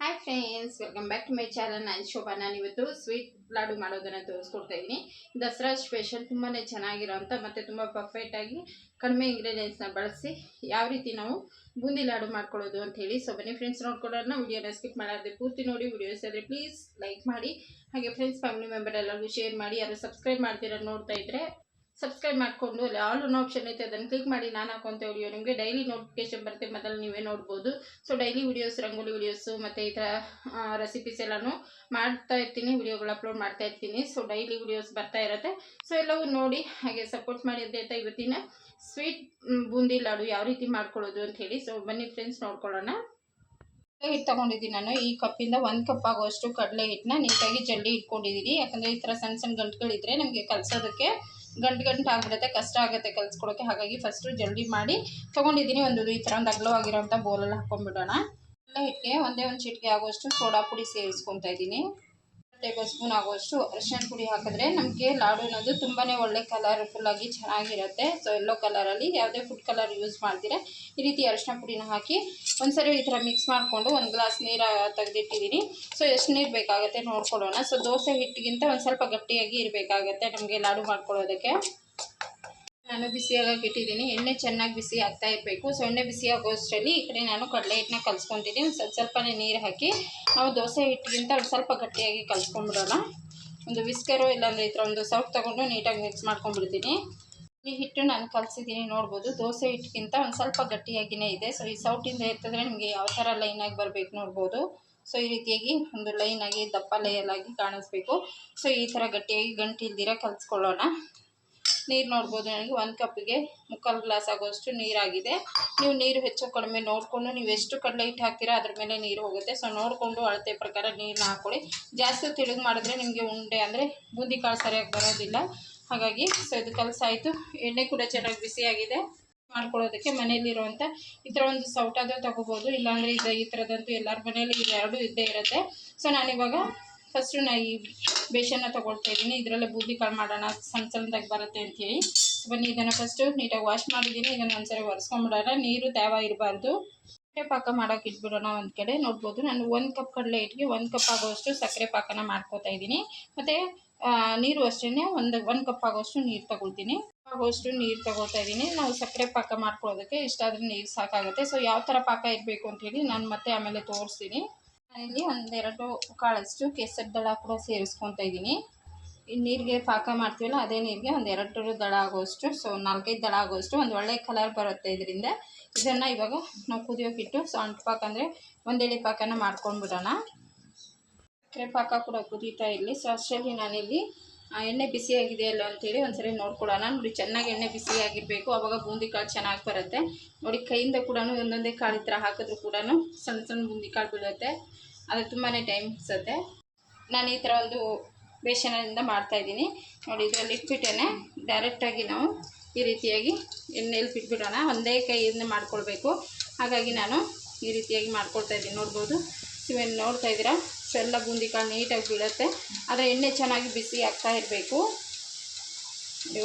Hi friends welcome back to my channel ನಾನು ಶೋಭಾ. ನಾನು ಇವತ್ತು ಸ್ವೀಟ್ ಲಾಡು ಮಾಡೋದನ್ನು ತೋರಿಸ್ಕೊಡ್ತಾ ಇದ್ದೀನಿ ದಸರಾ ಸ್ಪೆಷಲ್ ತುಂಬಾ ಚೆನ್ನಾಗಿರೋಂಥ ಮತ್ತು ತುಂಬ ಪರ್ಫೆಕ್ಟಾಗಿ ಕಡಿಮೆ ಇಂಗ್ರೀಡಿಯೆಂಟ್ಸ್ನ ಬಳಸಿ ಯಾವ ರೀತಿ ನಾವು ಬೂಂದಿ ಲಾಡು ಮಾಡ್ಕೊಳ್ಳೋದು ಅಂತ ಹೇಳಿ. ಸೊ ಬನ್ನಿ ಫ್ರೆಂಡ್ಸ್ ನೋಡ್ಕೊಳ್ಳೋಣ. ವಿಡಿಯೋನ ಸ್ಕಿಪ್ ಮಾಡಾರ್ದೆ ಪೂರ್ತಿ ನೋಡಿ. ವಿಡಿಯೋಸ್ ಆದರೆ ಪ್ಲೀಸ್ ಲೈಕ್ ಮಾಡಿ. ಹಾಗೆ ಫ್ರೆಂಡ್ಸ್ ಫ್ಯಾಮಿಲಿ ಮೆಂಬರ್ ಎಲ್ಲರಿಗೂ ಶೇರ್ ಮಾಡಿ. ಯಾರು ಸಬ್ಸ್ಕ್ರೈಬ್ ಮಾಡ್ತೀರ ನೋಡ್ತಾ ಇದ್ದರೆ ಸಬ್ಸ್ಕ್ರೈಬ್ ಮಾಡಿಕೊಂಡು, ಅಲ್ಲಿ ಆಲ್ ಅನ್ನೋ ಆಪ್ಷನ್ ಐತೆ, ಅದನ್ನು ಕ್ಲಿಕ್ ಮಾಡಿ ನಾನು ಹಾಕುವಂಥ ವಿಡಿಯೋ ನಿಮಗೆ ಡೈಲಿ ನೋಟಿಫಿಕೇಶನ್ ಬರುತ್ತೆ, ಮೊದಲು ನೀವೇ ನೋಡ್ಬೋದು. So daily videos rangoli videos ಮತ್ತು ಈ ಥರ ರೆಸಿಪೀಸ್ ಎಲ್ಲನೂ ಮಾಡ್ತಾ ಇರ್ತೀನಿ ವಿಡಿಯೋಗಳು ಅಪ್ಲೋಡ್ ಮಾಡ್ತಾ ಇರ್ತೀನಿ. ಸೊ ಡೈಲಿ ವಿಡಿಯೋಸ್ ಬರ್ತಾ ಇರುತ್ತೆ. ಸೊ ಎಲ್ಲವೂ ನೋಡಿ, ಹಾಗೆ ಸಪೋರ್ಟ್ ಮಾಡಿ ಅಂತ ಇವತ್ತಿನ ಸ್ವೀಟ್ ಬೂಂದಿ ಲಾಡು ಯಾವ ರೀತಿ ಮಾಡ್ಕೊಳ್ಳೋದು ಅಂತ ಹೇಳಿ. ಸೊ ಬನ್ನಿ ಫ್ರೆಂಡ್ಸ್ ನೋಡ್ಕೊಳ್ಳೋಣ. ಹಿಟ್ಟು ತಗೊಂಡಿದ್ದೀನಿ ನಾನು. ಈ ಕಪ್ಪಿಂದ ಒಂದು ಕಪ್ ಆಗುವಷ್ಟು ಕಡಲೆ ಹಿಟ್ಟನ್ನ ನೀಟಾಗಿ ಜಲ್ಲಿ ಇಟ್ಕೊಂಡಿದ್ದೀನಿ. ಯಾಕಂದರೆ ಈ ಥರ ಸಣ್ಣ ಸಣ್ಣ ಗಂಟುಗಳಿದ್ರೆ ನಮಗೆ ಕಲಸೋದಕ್ಕೆ ಗಂಟು ಗಂಟು ಆಗಿಬಿಡುತ್ತೆ, ಕಷ್ಟ ಆಗುತ್ತೆ ಕಲಿಸ್ಕೊಡೋಕ್ಕೆ ಹಾಗಾಗಿ ಫಸ್ಟು ಜಲ್ದಿ ಮಾಡಿ ತೊಗೊಂಡಿದ್ದೀನಿ ಒಂದು ಈ ಥರ ಒಂದು ಅಗ್ಲವಾಗಿರೋಂಥ ಬೌಲಲ್ಲಿ ಹಾಕ್ಕೊಂಡ್ಬಿಡೋಣ ಎಲ್ಲ ಹಿಟ್ಟಿಗೆ ಒಂದೇ ಒಂದು ಚಿಟಿಕೆ ಆಗುವಷ್ಟು ಸೋಡಾ ಪುಡಿ ಸೇರಿಸ್ಕೊತಾ ಇದ್ದೀನಿ. ಟೇಬಲ್ ಸ್ಪೂನ್ ಆಗುವಷ್ಟು ಅರಿಶಿಣ ಪುಡಿ ಹಾಕಿದ್ರೆ ನಮಗೆ ಲಾಡು ಅನ್ನೋದು ತುಂಬಾ ಒಳ್ಳೆ ಕಲರ್ಫುಲ್ಲಾಗಿ ಚೆನ್ನಾಗಿರುತ್ತೆ. ಸೊ ಎಲ್ಲೋ ಕಲರಲ್ಲಿ ಯಾವುದೇ ಫುಡ್ ಕಲರ್ ಯೂಸ್ ಮಾಡ್ತೀರಾ, ಈ ರೀತಿ ಅರಿಶಿಣ ಪುಡಿನ ಹಾಕಿ ಒಂದ್ಸರಿ ಈ ಥರ ಮಿಕ್ಸ್ ಮಾಡಿಕೊಂಡು ಒಂದು ಗ್ಲಾಸ್ ನೀರು ತೆಗೆದಿಟ್ಟಿದ್ದೀನಿ ಸೊ ಎಷ್ಟು ನೀರು ಬೇಕಾಗುತ್ತೆ ನೋಡ್ಕೊಳ್ಳೋಣ. ಸೊ ದೋಸೆ ಹಿಟ್ಟಿಗಿಂತ ಒಂದು ಸ್ವಲ್ಪ ಗಟ್ಟಿಯಾಗಿ ಇರಬೇಕಾಗತ್ತೆ ನಮಗೆ ಲಾಡು ಮಾಡ್ಕೊಳ್ಳೋದಕ್ಕೆ. ನಾನು ಬಿಸಿಯಾಗಕ್ಕೆ ಇಟ್ಟಿದ್ದೀನಿ ಎಣ್ಣೆ ಚೆನ್ನಾಗಿ ಬಿಸಿ ಆಗ್ತಾ ಇರಬೇಕು. ಸೊ, ಎಣ್ಣೆ ಬಿಸಿ ಆಗೋಷ್ಟರಲ್ಲಿ ಈ ಕಡೆ ನಾನು ಕಡಲೆ ಹಿಟ್ಟನ್ನ ಕಲ್ಸ್ಕೊತೀನಿ ಒಂದು ಸ್ವಲ್ಪ ಸ್ವಲ್ಪನೇ ನೀರು ಹಾಕಿ ನಾವು ದೋಸೆ ಹಿಟ್ಟಿಗಿಂತ ಒಂದು ಸ್ವಲ್ಪ ಗಟ್ಟಿಯಾಗಿ ಕಲಿಸ್ಕೊಂಡ್ಬಿಡೋಣ. ಒಂದು ವಿಸ್ಕರು ಇಲ್ಲಾಂದರೆ ಈ ಥರ ಒಂದು ಸೌಟ್ ತೊಗೊಂಡು ನೀಟಾಗಿ ಮಿಕ್ಸ್ ಮಾಡ್ಕೊಂಡ್ಬಿಡ್ತೀನಿ. ಈ ಹಿಟ್ಟು ನಾನು ಕಲಿಸಿದ್ದೀನಿ ನೋಡ್ಬೋದು. ದೋಸೆ ಹಿಟ್ಟಿಗಿಂತ ಒಂದು ಸ್ವಲ್ಪ ಗಟ್ಟಿಯಾಗಿಯೇ ಇದೆ. ಸೊ, ಈ ಸೌಟಿಂದ ಇರ್ತದ್ರೆ ನಿಮಗೆ ಯಾವ ಥರ ಲೈನಾಗಿ ಬರಬೇಕು ನೋಡ್ಬೋದು. ಸೊ, ಈ ರೀತಿಯಾಗಿ ಒಂದು ಲೈನಾಗಿ ದಪ್ಪ ಲೈಯಲ್ಲಾಗಿ ಕಾಣಿಸ್ಬೇಕು. ಸೊ, ಈ ಥರ ಗಟ್ಟಿಯಾಗಿ ಗಂಟಿಲ್ದಿರ ಕಲಿಸ್ಕೊಳ್ಳೋಣ. ನೀರು ನೋಡ್ಬೋದು. ನನಗೆ ಒಂದು ಕಪ್ಪಿಗೆ ಮುಕ್ಕಾಲು ಗ್ಲಾಸ್ ಆಗೋಷ್ಟು ನೀರಾಗಿದೆ. ನೀವು ನೀರು ಹೆಚ್ಚು ಕಡಿಮೆ ನೋಡಿಕೊಂಡು ನೀವು ಎಷ್ಟು ಕಡಲೆ ಹಿಟ್ಟು ಹಾಕ್ತೀರಾ ಅದ್ರ ಮೇಲೆ ನೀರು ಹೋಗುತ್ತೆ. ಸೊ ನೋಡಿಕೊಂಡು ಅಳತೆ ಪ್ರಕಾರ ನೀರನ್ನ ಹಾಕ್ಕೊಳ್ಳಿ ಜಾಸ್ತಿ ತಿಳಿದು ಮಾಡಿದ್ರೆ ನಿಮಗೆ ಉಂಡೆ ಅಂದರೆ ಬೂಂದಿ ಕಾಳು ಸರಿಯಾಗಿ ಬರೋದಿಲ್ಲ. ಹಾಗಾಗಿ ಸೊ ಇದು ಕಲಸಾಯಿತು ಎಣ್ಣೆ ಕೂಡ ಚೆನ್ನಾಗಿ ಬಿಸಿಯಾಗಿದೆ. ಮಾಡ್ಕೊಳ್ಳೋದಕ್ಕೆ ಮನೇಲಿರುವಂಥ ಈ ಥರ ಒಂದು ಸೌಟಾದರೂ ತೊಗೋಬೋದು. ಇಲ್ಲಾಂದರೆ ಇದು ಈ ಥರದಂತೂ ಎಲ್ಲರ ಮನೇಲಿ ಎರಡೂ ಇದ್ದೇ ಇರುತ್ತೆ. ಸೊ ನಾನಿವಾಗ ಫಸ್ಟು ನಾ ಈ ಬೇಷನ್ನ ತೊಗೊಳ್ತಾ ಇದ್ದೀನಿ. ಇದರಲ್ಲೇ ಬೂದಿ ಕಾಳು ಮಾಡೋಣ. ಸಣ್ಣ ಸಣ್ಣದಾಗಿ ಬರುತ್ತೆ ಅಂಥೇಳಿ ಬನ್ನಿ ಇದನ್ನು ಫಸ್ಟು ನೀಟಾಗಿ ವಾಶ್ ಮಾಡಿದ್ದೀನಿ. ಇದನ್ನು ಒಂದ್ಸರಿ ಒರೆಸ್ಕೊಂಬಿಡೋಣ. ನೀರು ತೇವ ಇರಬಾರ್ದು ಸಕ್ಕರೆ ಪಾಕ ಮಾಡೋಕೆ ಇಟ್ಬಿಡೋಣ ಒಂದು ಕಡೆ. ನೋಡ್ಬೋದು ನಾನು ಒಂದು ಕಪ್ ಕಡಲೆ ಹಿಟ್ಟಿಗೆ ಒಂದು ಕಪ್ ಆಗೋಷ್ಟು ಸಕ್ಕರೆ ಪಾಕನ ಮಾಡ್ಕೋತಾ ಇದ್ದೀನಿ. ಮತ್ತು ನೀರು ಅಷ್ಟೇ ಒಂದು ಒಂದು ಕಪ್ ಆಗೋಷ್ಟು ನೀರು ತಗೊಳ್ತೀನಿ. ಆಗೋಷ್ಟು ನೀರು ತಗೋತಾ ಇದ್ದೀನಿ. ನಾವು ಸಕ್ಕರೆ ಪಾಕ ಮಾಡ್ಕೊಳ್ಳೋದಕ್ಕೆ ಇಷ್ಟಾದರೂ ನೀರು ಸಾಕಾಗುತ್ತೆ. ಸೊ ಯಾವ ಥರ ಪಾಕ ಇರಬೇಕು ಅಂತೇಳಿ ನಾನು ಮತ್ತೆ ಆಮೇಲೆ ತೋರಿಸ್ತೀನಿ. ನಾನಿಲ್ಲಿ ಒಂದೆರಡು ಕಾಳಷ್ಟು ಕೆಸರು ದಳ ಕೂಡ ಸೇರಿಸ್ಕೊತಾ ಇದ್ದೀನಿ ಈ ನೀರಿಗೆ ಪಾಕ ಮಾಡ್ತೀವಲ್ಲ, ಅದೇ ನೀರಿಗೆ ಒಂದು ಎರಡು ದಳ ಆಗೋಷ್ಟು, ಸೊ ನಾಲ್ಕೈದು ದಳ ಆಗೋಷ್ಟು ಒಂದು ಒಳ್ಳೆ ಕಲರ್ ಬರುತ್ತೆ ಇದರಿಂದ. ಇದನ್ನು ಇವಾಗ ನಾವು ಕುದಿಯೋಕ್ಕಿಟ್ಟು ಸೊ ಪಾಕ ಅಂದರೆ ಒಂದೆಳೆ ಪಾಕನ ಮಾಡ್ಕೊಂಡ್ಬಿಡೋಣ. ಸಕ್ಕರೆ ಪಾಕ ಕೂಡ ಕುದೀತಾ ಇರಲಿ. ಸೊ ಅಷ್ಟರಲ್ಲಿ ನಾನಿಲ್ಲಿ ಎಣ್ಣೆ ಬಿಸಿಯಾಗಿದೆಯಲ್ಲ ಅಂತೇಳಿ ಒಂದ್ಸರಿ ನೋಡ್ಕೊಳ್ಳೋಣ ನೋಡಿ ಚೆನ್ನಾಗಿ ಎಣ್ಣೆ ಬಿಸಿಯಾಗಿರಬೇಕು ಆವಾಗ ಬೂಂದಿ ಕಾಳು ಚೆನ್ನಾಗಿ ಬರುತ್ತೆ. ನೋಡಿ ಕೈಯಿಂದ ಕೂಡ ಒಂದೊಂದೇ ಕಾಳು ಥರ ಹಾಕಿದ್ರು ಕೂಡ ಸಣ್ಣ ಸಣ್ಣ ಬೂಂದಿ ಕಾಳು ಬೀಳುತ್ತೆ. ಅದು ತುಂಬಾ ಟೈಮ್ ಹಿಡಿಸುತ್ತೆ. ನಾನು ಈ ಥರ ಒಂದು ಬೇಸನದಿಂದ ಮಾಡ್ತಾಯಿದ್ದೀನಿ ನೋಡಿ ಇದರಲ್ಲಿ ಇಟ್ಬಿಟ್ಟೇ ಡೈರೆಕ್ಟಾಗಿ ನಾವು ಈ ರೀತಿಯಾಗಿ ಎಣ್ಣೆಯಲ್ಲಿ ಬಿಟ್ಬಿಡೋಣ. ಒಂದೇ ಕೈಯಿಂದ ಮಾಡ್ಕೊಳ್ಬೇಕು. ಹಾಗಾಗಿ ನಾನು ಈ ರೀತಿಯಾಗಿ ಮಾಡ್ಕೊಳ್ತಾ ಇದ್ದೀನಿ. ನೋಡ್ಬೋದು. ನೀವೇನು ನೋಡ್ತಾ ಇದ್ದೀರಾ? ಎಲ್ಲ ಬೂಂದಿ ಕಾಳು ನೀಟಾಗಿ ಬೀಳುತ್ತೆ. ಆದರೆ ಎಣ್ಣೆ ಚೆನ್ನಾಗಿ ಬಿಸಿ ಆಗ್ತಾ ಇರಬೇಕು.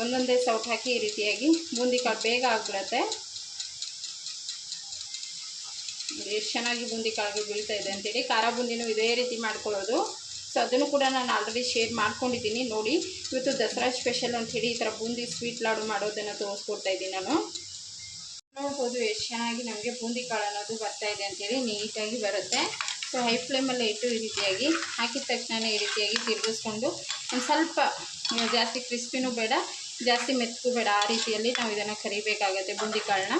ಒಂದೊಂದೇ ಸೌಟ್ ಹಾಕಿ ಈ ರೀತಿಯಾಗಿ ಬೂಂದಿ ಕಾಳು ಬೇಗ ಆಗಿಬಿಡತ್ತೆ. ಎಷ್ಟು ಚೆನ್ನಾಗಿ ಬೂಂದಿ ಕಾಳು ಬೀಳ್ತಾ ಇದೆ ಅಂತೇಳಿ ಖಾರ ಬೂಂದಿನೂ ಇದೇ ರೀತಿ ಮಾಡ್ಕೊಳ್ಳೋದು. ಸೊ ಅದನ್ನು ಕೂಡ ನಾನು ಆಲ್ರೆಡಿ ಶೇರ್ ಮಾಡ್ಕೊಂಡಿದ್ದೀನಿ. ನೋಡಿ, ಇವತ್ತು ದಸರಾ ಸ್ಪೆಷಲ್ ಅಂಥೇಳಿ ಈ ಥರ ಬೂಂದಿ ಸ್ವೀಟ್ ಲಾಡು ಮಾಡೋದನ್ನು ತೋರಿಸ್ಕೊಡ್ತಾ ಇದ್ದೀನಿ ನಾನು. ನೋಡ್ಬೋದು ಎಷ್ಟು ಚೆನ್ನಾಗಿ ನಮಗೆ ಬೂಂದಿ ಕಾಳು ಅನ್ನೋದು ಬರ್ತಾ ಇದೆ ಅಂತೇಳಿ ನೀಟಾಗಿ ಬರುತ್ತೆ. ಸೊ ಹೈ ಫ್ಲೇಮಲ್ಲೇ ಇಟ್ಟು ಈ ರೀತಿಯಾಗಿ, ಹಾಕಿದ ತಕ್ಷಣ ಈ ರೀತಿಯಾಗಿ ತಿರುಗಿಸ್ಕೊಂಡು, ಒಂದು ಸ್ವಲ್ಪ ಜಾಸ್ತಿ ಕ್ರಿಸ್ಪಿನೂ ಬೇಡ, ಜಾಸ್ತಿ ಮೆತ್ತಗೂ ಬೇಡ, ಆ ರೀತಿಯಲ್ಲಿ ನಾವು ಇದನ್ನು ಕರಿಬೇಕಾಗತ್ತೆ ಬೂಂದಿ ಕಾಳನ್ನ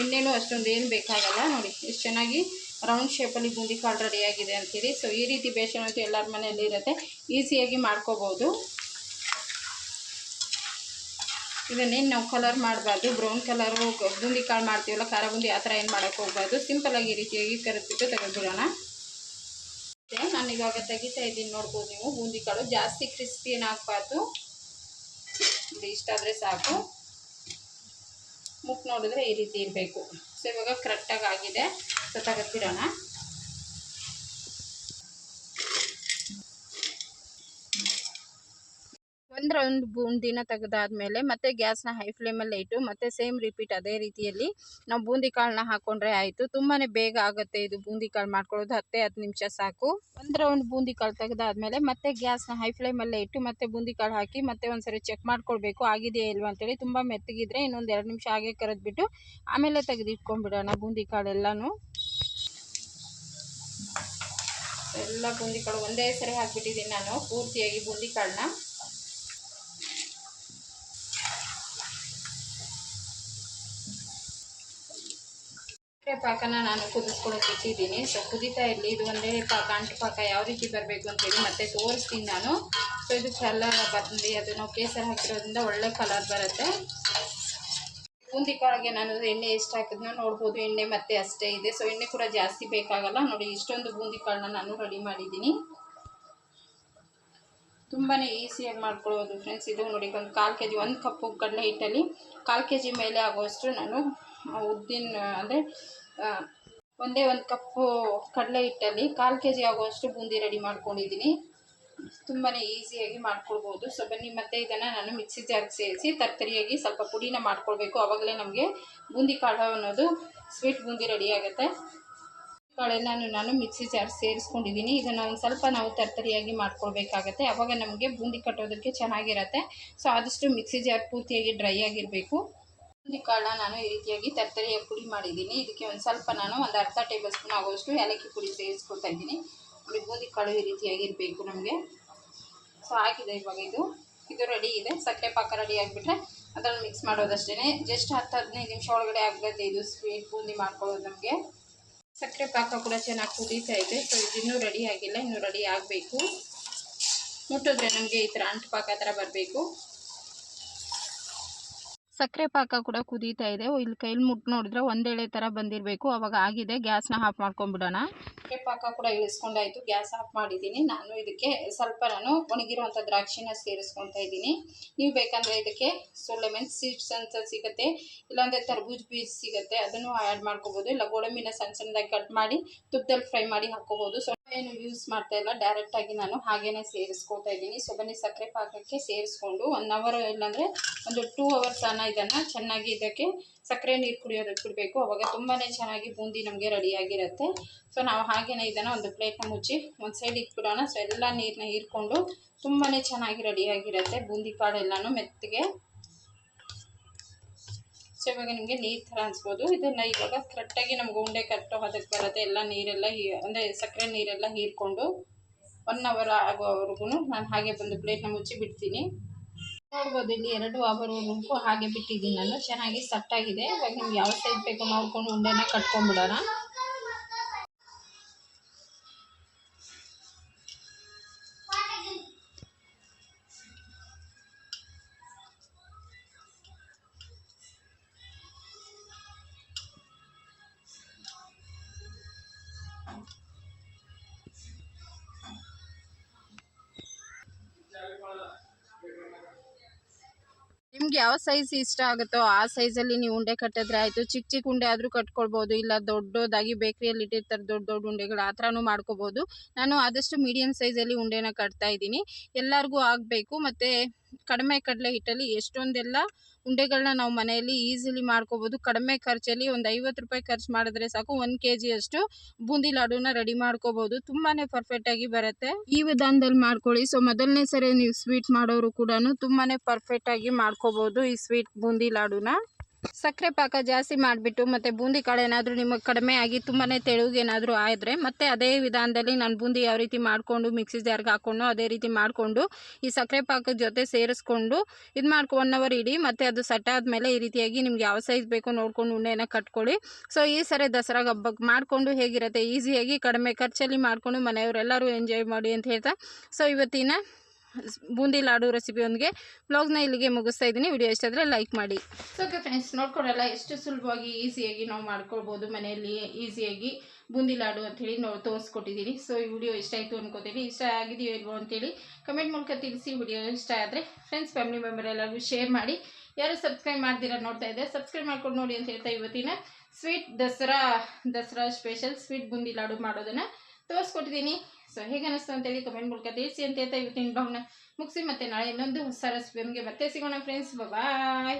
ಇನ್ನೇನು ಅಷ್ಟೊಂದು ಏನು ಬೇಕಾಗಲ್ಲ, ನೋಡಿ ಎಷ್ಟು ಚೆನ್ನಾಗಿ ರೌಂಡ್ ಶೇಪಲ್ಲಿ ಬೂಂದಿ ಕಾಳು ರೆಡಿಯಾಗಿದೆ ಅಂತೀರಿ. ಸೊ ಈ ರೀತಿ ಬೇಷನ್ ಅಂತೂ ಎಲ್ಲರ ಮನೆಯಲ್ಲಿ ಇರುತ್ತೆ. ಈಸಿಯಾಗಿ ಮಾಡ್ಕೋಬೋದು. ಇದನ್ನೇನು ನಾವು ಕಲರ್ ಮಾಡಬಾರ್ದು? ಬ್ರೌನ್ ಕಲರು ಬೂಂದಿ ಕಾಳು ಮಾಡ್ತೀವಲ್ಲ, ಖಾರ ಬೂಂದಿ, ಆ ಥರ ಏನು ಮಾಡೋಕ್ಕೆ ಹೋಗ್ಬಾರ್ದು? ಸಿಂಪಲಾಗಿ ಈ ರೀತಿಯಾಗಿ ಕರೆದ್ಬಿಟ್ಟು ತೆಗೆದುಬಿಡೋಣ ನಾನು ಇವಾಗ ತೆಗಿತಾ ಇದ್ದೀನಿ ನೋಡ್ಬೋದು ನೀವು. ಬೂಂದಿ ಕಾಳು ಜಾಸ್ತಿ ಕ್ರಿಸ್ಪಿ ಏನು ಹಾಕ್ಬಾರ್ದು ಇಷ್ಟಾದರೆ ಸಾಕು. ಮುಕ್ ನೋಡಿದ್ರೆ ಈ ರೀತಿ ಇರಬೇಕು. ಸೊ ಇವಾಗ ಕರೆಕ್ಟಾಗಿ ಆಗಿದೆ. ಸೊ ತೆಗೆದ್ಬಿಡೋಣ. ಒಂದು ರೌಂಡ್ ಬೂಂದಿನ ತೆಗೆದಾದ್ಮೇಲೆ ಮತ್ತೆ ಗ್ಯಾಸ್ನ ಹೈ ಫ್ಲೇಮಲ್ಲೇ ಇಟ್ಟು ಮತ್ತೆ ಸೇಮ್ ರಿಪೀಟ್ ಅದೇ ರೀತಿಯಲ್ಲಿ ನಾವು ಬೂಂದಿ ಕಾಳನ್ನ ಹಾಕೊಂಡ್ರೆ ಆಯಿತು. ತುಂಬಾ ಬೇಗ ಆಗುತ್ತೆ ಇದು ಬೂಂದಿ ಕಾಳು ಮಾಡ್ಕೊಳ್ಳೋದು. ಹತ್ತೇ ಹತ್ತು ನಿಮಿಷ ಸಾಕು. ಒಂದು ರೌಂಡ್ ಬೂಂದಿ ಕಾಳು ತೆಗೆದಾದ್ಮೇಲೆ ಮತ್ತೆ ಗ್ಯಾಸ್ನ ಹೈ ಫ್ಲೇಮಲ್ಲೇ ಇಟ್ಟು ಮತ್ತೆ ಬೂಂದಿ ಕಾಳು ಹಾಕಿ ಮತ್ತೆ ಒಂದ್ಸರಿ ಚೆಕ್ ಮಾಡ್ಕೊಳ್ಬೇಕು. ಆಗಿದೆಯಾ ಇಲ್ವಾ ಅಂತೇಳಿ ತುಂಬ ಮೆತ್ತಗಿದ್ರೆ ಇನ್ನೊಂದು ಎರಡು ನಿಮಿಷ ಹಾಗೆ ಕರೆದ್ಬಿಟ್ಟು ಆಮೇಲೆ ತೆಗೆದು ಇಟ್ಕೊಂಡ್ಬಿಡೋಣ ಬೂಂದಿ ಕಾಳೆಲ್ಲನೂ ಎಲ್ಲ ಬೂಂದಿ ಕಾಳು ಒಂದೇ ಸರಿ ಹಾಕ್ಬಿಟ್ಟಿದ್ದೀನಿ ನಾನು. ಪೂರ್ತಿಯಾಗಿ ಬೂಂದಿ ಕಾಳನ್ನ. ಪಾಕನ ನಾನು ಕುದಿಸ್ಕೊಳಕ್ಕೆ ಇಟ್ಟಿದ್ದೀನಿ ಸೊ ಕುದಿತಾ ಇರಲಿ ಇದು ಒಂದೇ ಪಾಕ ಅಂಟು ಪಾಕ ಯಾವ ರೀತಿ ಬರಬೇಕು ಅಂತೇಳಿ ಮತ್ತೆ ತೋರಿಸ್ತೀನಿ ನಾನು. ಸೊ ಇದು ಕಲರ್ ಬಂದು ಅದು ನಾವು ಕೇಸರಿ ಹಾಕಿರೋದ್ರಿಂದ ಒಳ್ಳೆ ಕಲರ್ ಬರುತ್ತೆ. ಬೂಂದಿ ನಾನು ಎಣ್ಣೆ ಎಷ್ಟು ಹಾಕಿದ್ನ ನೋಡ್ಬೋದು. ಎಣ್ಣೆ ಮತ್ತೆ ಅಷ್ಟೇ ಇದೆ. ಸೊ ಎಣ್ಣೆ ಕೂಡ ಜಾಸ್ತಿ ಬೇಕಾಗಲ್ಲ. ನೋಡಿ, ಇಷ್ಟೊಂದು ಬೂಂದಿ ಕಾಳನ್ನ ನಾನು ರೆಡಿ ಮಾಡಿದ್ದೀನಿ. ತುಂಬಾ ಈಸಿಯಾಗಿ ಮಾಡ್ಕೊಳ್ಳೋದು ಫ್ರೆಂಡ್ಸ್ ಇದು ನೋಡಿ, ಒಂದು ಕಾಲು ಕೆ ಜಿ ಒಂದು ಕಪ್ಪು ಕಡಲೆ ಹಿಟ್ಟಲ್ಲಿ ಕಾಲು ಕೆ ಜಿ ಮೇಲೆ ಆಗುವಷ್ಟು ನಾನು ಉದ್ದಿನ, ಅಂದರೆ ಒಂದೇ ಒಂದು ಕಪ್ಪು ಕಡಲೆ ಹಿಟ್ಟಲ್ಲಿ ಕಾಲು ಕೆ ಜಿ ಆಗುವಷ್ಟು ಬೂಂದಿ ರೆಡಿ ಮಾಡ್ಕೊಂಡಿದ್ದೀನಿ. ತುಂಬಾ ಈಸಿಯಾಗಿ ಮಾಡ್ಕೊಳ್ಬೋದು. ಸೊ ಬನ್ನಿ ಮತ್ತೆ ಇದನ್ನು ನಾನು ಮಿಕ್ಸಿ ಜಾರ್ಗೆ ಸೇರಿಸಿ ತರ್ತರಿಯಾಗಿ ಸ್ವಲ್ಪ ಪುಡಿನ ಮಾಡ್ಕೊಳ್ಬೇಕು. ಆವಾಗಲೇ ನಮಗೆ ಬೂಂದಿ ಕಾಳು ಅನ್ನೋದು ಸ್ವೀಟ್ ಬೂಂದಿ ರೆಡಿ ಆಗುತ್ತೆ. ಕಾಳೆಲ್ಲನೂ ನಾನು ಮಿಕ್ಸಿ ಜಾರ್ ಸೇರಿಸ್ಕೊಂಡಿದ್ದೀನಿ. ಇದನ್ನು ಒಂದು ಸ್ವಲ್ಪ ನಾವು ತರ್ತರಿಯಾಗಿ ಮಾಡ್ಕೊಳ್ಬೇಕಾಗತ್ತೆ. ಆವಾಗ ನಮಗೆ ಬೂಂದಿ ಕಟ್ಟೋದಕ್ಕೆ ಚೆನ್ನಾಗಿರತ್ತೆ. ಸೊ ಆದಷ್ಟು ಮಿಕ್ಸಿ ಜಾರ್ ಪೂರ್ತಿಯಾಗಿ ಡ್ರೈ ಆಗಿರಬೇಕು. ಕಾಳನ್ನ ನಾನು ಈ ರೀತಿಯಾಗಿ ತರ್ತರಿಯ ಪುಡಿ ಮಾಡಿದ್ದೀನಿ. ಇದಕ್ಕೆ ಒಂದು ಸ್ವಲ್ಪ ನಾನು ಒಂದು ಅರ್ಧ ಟೇಬಲ್ ಸ್ಪೂನ್ ಆಗುವಷ್ಟು ಏಲಕ್ಕಿ ಪುಡಿ ಸೇರಿಸ್ಕೊಳ್ತಾ ಇದ್ದೀನಿ. ನೋಡಿ, ಬೂದಿ ಕಾಳು ಈ ರೀತಿಯಾಗಿರಬೇಕು ನಮಗೆ. ಸೊ ಆಗಿದೆ ಇವಾಗ ಇದು. ಇದು ರೆಡಿ ಇದೆ. ಸಕ್ಕರೆ ಪಾಕ ರೆಡಿ ಆಗಿಬಿಟ್ರೆ ಅದನ್ನು ಮಿಕ್ಸ್ ಮಾಡೋದಷ್ಟೇ ಜಸ್ಟ್ ಹತ್ತು ಹದಿನೈದು ನಿಮಿಷ ಒಳಗಡೆ ಆಗುತ್ತೆ ಇದು ಸ್ವೀಟ್ ಬೂಂದಿ ಮಾಡ್ಕೊಳ್ಳೋದು ನಮಗೆ. ಸಕ್ಕರೆ ಪಾಕ ಕೂಡ ಚೆನ್ನಾಗಿ ಕುದೀತಾ ಇದೆ. ಸೊ ಇದಿನ್ನೂ ರೆಡಿ ಆಗಿಲ್ಲ. ಇನ್ನೂ ರೆಡಿ ಆಗಬೇಕು. ಮುಟ್ಟಿದ್ರೆ ನಮಗೆ ಈ ಥರ ಅಂಟು ಪಾಕ ಥರ ಬರಬೇಕು. ಸಕ್ಕರೆ ಪಾಕ ಕೂಡ ಕುದೀತಾ ಇದೆ. ಇಲ್ಲಿ ಕೈಲಿ ಮುಟ್ಟು ನೋಡಿದ್ರೆ ಒಂದೇಳೆ ಥರ ಬಂದಿರಬೇಕು. ಅವಾಗ ಆಗಿದೆ. ಗ್ಯಾಸ್ನ ಆಫ್ ಮಾಡ್ಕೊಂಡ್ಬಿಡೋಣ ಸಕ್ಕರೆ ಪಾಕ ಕೂಡ ಇಳಿಸ್ಕೊಂಡಾಯಿತು. ಗ್ಯಾಸ್ ಆಫ್ ಮಾಡಿದ್ದೀನಿ. ನಾನು ಇದಕ್ಕೆ ಸ್ವಲ್ಪ ನಾನು ಒಣಗಿರುವಂಥ ದ್ರಾಕ್ಷಿನ ಸೇರಿಸ್ಕೊತಾ ಇದ್ದೀನಿ. ನೀವು ಬೇಕಂದರೆ ಇದಕ್ಕೆ ಸೊ ಲೆಮನ್ ಸೀಡ್ಸ್ ಅಂತ ಸಿಗುತ್ತೆ. ಇಲ್ಲಾಂದರೆ ತರಬೂಜ್ ಬೀಜ ಸಿಗುತ್ತೆ. ಅದನ್ನು ಆ್ಯಡ್ ಮಾಡ್ಕೋಬೋದು. ಇಲ್ಲ ಗೋಡಂಬಿನ ಸಣ್ಣ ಸಣ್ಣದಾಗಿ ಕಟ್ ಮಾಡಿ ತುಪ್ಪದಲ್ಲಿ ಫ್ರೈ ಮಾಡಿ ಹಾಕ್ಕೋಬೋದು ಏನು ಯೂಸ್ ಮಾಡ್ತಾ ಇಲ್ಲ. ಡೈರೆಕ್ಟಾಗಿ ನಾನು ಹಾಗೇನೆ ಸೇರಿಸ್ಕೊತಾ ಇದ್ದೀನಿ. ಸೊ ಬನ್ನಿ ಸಕ್ಕರೆ ಪಾಕಕ್ಕೆ ಸೇರಿಸ್ಕೊಂಡು ಒನ್ ಅವರ್ ಇಲ್ಲಾಂದರೆ ಒಂದು ಟೂ ಅವರ್ಸ್ ಅನ್ನ ಇದನ್ನ ಚೆನ್ನಾಗಿ ಇದಕ್ಕೆ ಸಕ್ಕರೆ ನೀರು ಕುಡಿಯೋದಕ್ಕೆ ಬಿಡಬೇಕು. ಅವಾಗ ತುಂಬಾ ಚೆನ್ನಾಗಿ ಬೂಂದಿ ನಮಗೆ ರೆಡಿಯಾಗಿರುತ್ತೆ ಸೊ ನಾವು ಹಾಗೇನೆ ಇದನ್ನ ಒಂದು ಪ್ಲೇಟ್ನ ಮುಚ್ಚಿ ಒಂದು ಸೈಡ್ ಇಟ್ಬಿಡೋಣ. ಸೊ ಎಲ್ಲ ನೀರನ್ನ ಹೀರ್ಕೊಂಡು ತುಂಬಾನೇ ಚೆನ್ನಾಗಿ ರೆಡಿಯಾಗಿರುತ್ತೆ ಬೂಂದಿ ಎಲ್ಲಾನು ಮೆತ್ತಗೆ ಸೊ ಇವಾಗ ನಿಮಗೆ ನೀರು ಥರ ಅನಿಸ್ಬೋದು. ಇದನ್ನು ಇವಾಗ ಕರೆಕ್ಟಾಗಿ ನಮ್ಗೆ ಉಂಡೆ ಕರೆಕ್ಟು ಅದಕ್ಕೆ ಬರುತ್ತೆ. ಎಲ್ಲ ನೀರೆಲ್ಲ ಹೀ, ಅಂದರೆ ಸಕ್ಕರೆ ನೀರೆಲ್ಲ ಹೀರ್ಕೊಂಡು ಒನ್ ಅವರ್ ಆಗೋವರೆಗೂ ನಾನು ಹಾಗೆ ಬಂದು ಪ್ಲೇಟ್ನ ಮುಚ್ಚಿ ಬಿಡ್ತೀನಿ. ನೋಡ್ಬೋದು ಇಲ್ಲಿ ಎರಡು ಅವರ್ವರೆಗೂ ಹಾಗೆ ಬಿಟ್ಟಿದ್ದೀನಿ ನಾನು. ಚೆನ್ನಾಗಿ ಸಟ್ಟಾಗಿದೆ ಇವಾಗ ನಿಮ್ಗೆ ಯಾವ ಸೈಜ್ ಬೇಕೋ ಮಾಡ್ಕೊಂಡು ಉಂಡೆನ ಕಟ್ಕೊಂಡ್ಬಿಡೋಣ. ನಿಮ್ಗೆ ಯಾವ ಸೈಜ್ ಇಷ್ಟ ಆಗುತ್ತೋ ಆ ಸೈಜಲ್ಲಿ ನೀವು ಉಂಡೆ ಕಟ್ಟಿದ್ರೆ ಆಯಿತು. ಚಿಕ್ಕ ಚಿಕ್ಕ ಉಂಡೆ ಆದರೂ ಕಟ್ಕೊಳ್ಬೋದು, ಇಲ್ಲ ದೊಡ್ಡದಾಗಿ ಬೇಕ್ರಿಯಲ್ಲಿ ಇಟ್ಟಿರ್ತಾರೆ ದೊಡ್ಡ ದೊಡ್ಡ ಉಂಡೆಗಳು ಆ ಥರನೂ ಮಾಡ್ಕೋಬೋದು ನಾನು ಆದಷ್ಟು ಮೀಡಿಯಮ್ ಸೈಜಲ್ಲಿ ಉಂಡೆನ ಕಟ್ತಾ ಇದ್ದೀನಿ. ಎಲ್ಲರಿಗೂ ಆಗಬೇಕು. ಮತ್ತು ಕಡಿಮೆ ಕಡಲೆ ಹಿಟ್ಟಲ್ಲಿ ಎಷ್ಟೊಂದೆಲ್ಲ ಉಂಡೆಗಳನ್ನ ನಾವು ಮನೆಯಲ್ಲಿ ಈಸಿಲಿ ಮಾಡ್ಕೋಬೋದು. ಕಡಿಮೆ ಖರ್ಚಲ್ಲಿ ಒಂದು ಐವತ್ತು ರೂಪಾಯಿ ಖರ್ಚು ಮಾಡಿದ್ರೆ ಸಾಕು. ಒಂದು ಕೆ ಜಿಯಷ್ಟು ಬೂಂದಿ ಲಾಡುನ ರೆಡಿ ಮಾಡ್ಕೋಬೋದು. ತುಂಬಾ ಪರ್ಫೆಕ್ಟಾಗಿ ಬರುತ್ತೆ. ಈ ವಿಧಾನದಲ್ಲಿ ಮಾಡ್ಕೊಳ್ಳಿ. ಸೊ ಮೊದಲನೇ ಸರಿ ನೀವು ಸ್ವೀಟ್ ಮಾಡೋರು ಕೂಡ ತುಂಬಾ ಪರ್ಫೆಕ್ಟಾಗಿ ಮಾಡ್ಕೋಬೋದು ಈ ಸ್ವೀಟ್ ಬೂಂದಿ ಲಾಡುನ. ಸಕ್ಕರೆ ಪಾಕ ಜಾಸ್ತಿ ಮಾಡಿಬಿಟ್ಟು ಮತ್ತು ಬೂಂದಿ ಕಾಳು ಏನಾದರೂ ನಿಮಗೆ ಕಡಿಮೆ ಆಗಿ ತುಂಬಾ ತೆಳುಗೇನಾದರೂ ಆದರೆ ಮತ್ತೆ ಅದೇ ವಿಧಾನದಲ್ಲಿ ನಾನು ಬೂಂದಿ ಯಾವ ರೀತಿ ಮಾಡಿಕೊಂಡು ಮಿಕ್ಸಿ ಜಾರ್ಗೆ ಹಾಕ್ಕೊಂಡು ಅದೇ ರೀತಿ ಮಾಡಿಕೊಂಡು ಈ ಸಕ್ಕರೆ ಪಾಕದ ಜೊತೆ ಸೇರಿಸ್ಕೊಂಡು ಇದು ಮಾಡ್ಕೊ ಒನ್ ಅವರ್ ಇಡಿ ಮತ್ತು ಅದು ಸಟ್ಟಾದ್ಮೇಲೆ ಈ ರೀತಿಯಾಗಿ ನಿಮ್ಗೆ ಯಾವ ಸೈಜ್ ಬೇಕೋ ನೋಡ್ಕೊಂಡು ಉಂಡೆನ ಕಟ್ಕೊಳ್ಳಿ. ಸೊ ಈ ಸರಿ ದಸರಾ ಹಬ್ಬಕ್ಕೆ ಮಾಡಿಕೊಂಡು ಹೇಗಿರುತ್ತೆ? ಈಸಿಯಾಗಿ ಕಡಿಮೆ ಖರ್ಚಲ್ಲಿ ಮಾಡಿಕೊಂಡು ಮನೆಯವರೆಲ್ಲರೂ ಎಂಜಾಯ್ ಮಾಡಿ ಅಂತ ಹೇಳ್ತಾ. ಸೊ ಇವತ್ತಿನ ಬೂಂದಿ ಲಾಡು ರೆಸಿಪಿಯೊಂದಿಗೆ ಬ್ಲಾಗ್ನ ಇಲ್ಲಿಗೆ ಮುಗಿಸ್ತಾ ಇದ್ದೀನಿ. ವಿಡಿಯೋ ಇಷ್ಟ ಆದರೆ ಲೈಕ್ ಮಾಡಿ. ಓಕೆ ಫ್ರೆಂಡ್ಸ್ ನೋಡ್ಕೊಡಲ್ಲ ಎಷ್ಟು ಸುಲಭವಾಗಿ ಈಸಿಯಾಗಿ ನಾವು ಮಾಡ್ಕೊಳ್ಬೋದು. ಮನೆಯಲ್ಲಿ ಈಸಿಯಾಗಿ ಬೂಂದಿ ಲಾಡು ಅಂಥೇಳಿ ನೋಡಿ ತೋರಿಸ್ಕೊಟ್ಟಿದ್ದೀನಿ ಸೊ ಈ ವಿಡಿಯೋ ಇಷ್ಟ ಆಯಿತು ಅನ್ಕೋತೀನಿ ಇಷ್ಟ ಆಗಿದೆಯೋ ಇಲ್ವೋ ಅಂತೇಳಿ ಕಮೆಂಟ್ ಮೂಲಕ ತಿಳಿಸಿ ವಿಡಿಯೋ ಇಷ್ಟ ಆದರೆ ಫ್ರೆಂಡ್ಸ್ ಫ್ಯಾಮಿಲಿ ಮೆಂಬರ್ ಎಲ್ಲರಿಗೂ ಶೇರ್ ಮಾಡಿ. ಯಾರು ಸಬ್ಸ್ಕ್ರೈಬ್ ಮಾಡ್ತೀರಾ ನೋಡ್ತಾ ಇದ್ದೆ ಸಬ್ಸ್ಕ್ರೈಬ್ ಮಾಡ್ಕೊಂಡು ನೋಡಿ ಅಂತ ಹೇಳ್ತಾ ಇವತ್ತಿನ sweet Dasara Dasara special sweet boondi laddu ಮಾಡೋದನ್ನು ತೋರಿಸ್ಕೊಟ್ಟಿದ್ದೀನಿ ಸೊ ಹೇಗೆ ಅನಿಸ್ತು ಅಂತೇಳಿ ಕಮೆಂಟ್ ಮೂಲಕ ತಿಳಿಸಿ ಅಂತ ಹೇಳ್ತಾ ಇವತ್ತಿನ ಬ್ಲಾಗ್ನ ಮುಗಿಸಿ ಮತ್ತೆ ನಾಳೆ ಇನ್ನೊಂದು ಹೊಸ ರೆಸಿಪಿ ನಮಗೆ ಮತ್ತೆ ಸಿಗೋಣ ಫ್ರೆಂಡ್ಸ್ ಬಾಯ್